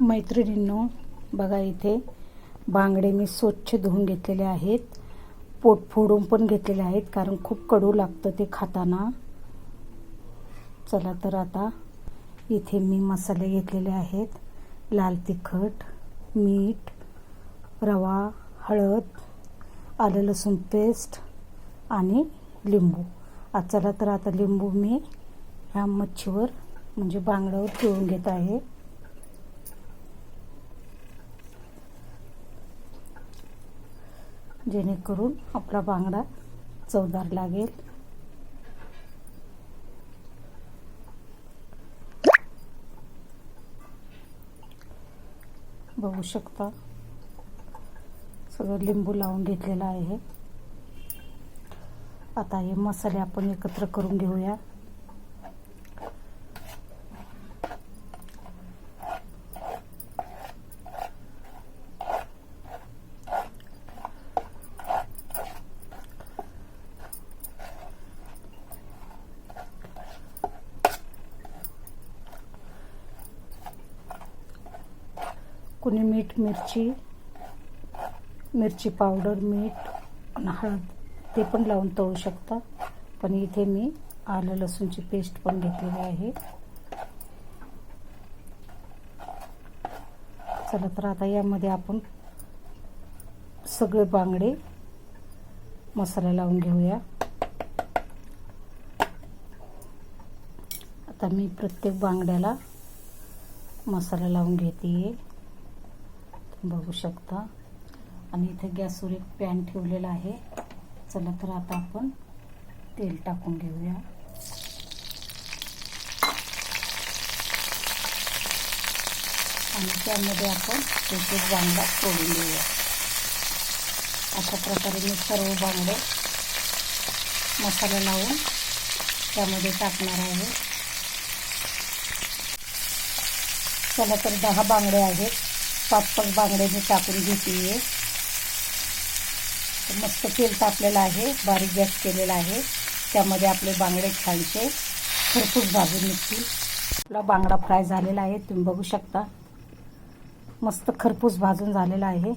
मैत्रिणींनो बघा इथे बांगडे मी स्वच्छ धुवून घेतलेले आहेत. पोट फोडून पण घेतलेले आहेत कारण खूप कडू लागतं ते खाताना. चला तर आता इथे मी मसाले घेतलेले आहेत. लाल तिखट मीठ रवा हळद आलं लसूण पेस्ट आणि लिंबू. आज चला तर आता लिंबू मी ह्या मच्छीवर म्हणजे बांगड्यावर पिळून घेत आहे. जेणेकरून आपला बांगडा चवदार लागेल. बघू शकता. सगळं लिंबू लावून घेतलेलं आहे. आता हे मसाले आपण एकत्र करून घेऊया. कुणी मीठ मिरची मिरची पावडर मीठ हळद ते पण लावून तळू शकता. पण इथे मी आलं लसूणची पेस्ट पण घेतलेली आहे. चला तर आता यामध्ये आपण सगळे बांगडे मसाला लावून घेऊया. आता मी प्रत्येक बांगड्याला मसाला लावून घेते बघू शकता. आणि इथे गॅसवर एक पॅन ठेवलेला आहे. चला तर आता आपण तेल टाकून घेऊया. आणि त्यामध्ये आपण एक एक बांगडा सोडून घेऊया. अशा प्रकारे मी सर्व बांगडे मसाला लावून त्यामध्ये टाकणार आहे. चला तर दहा बांगडे आहेत. पाच बांगडे मी टाकून घेते मस्त तेल तापलेलं आहे बारीक गॅस केलेला आहे. त्यामध्ये आपले बांगडे छानसे खरपूस भाजून निघतील. आपला बांगडा फ्राय झालेला आहे तुम्ही बघू शकता. मस्त खरपूस भाजून झालेला आहे.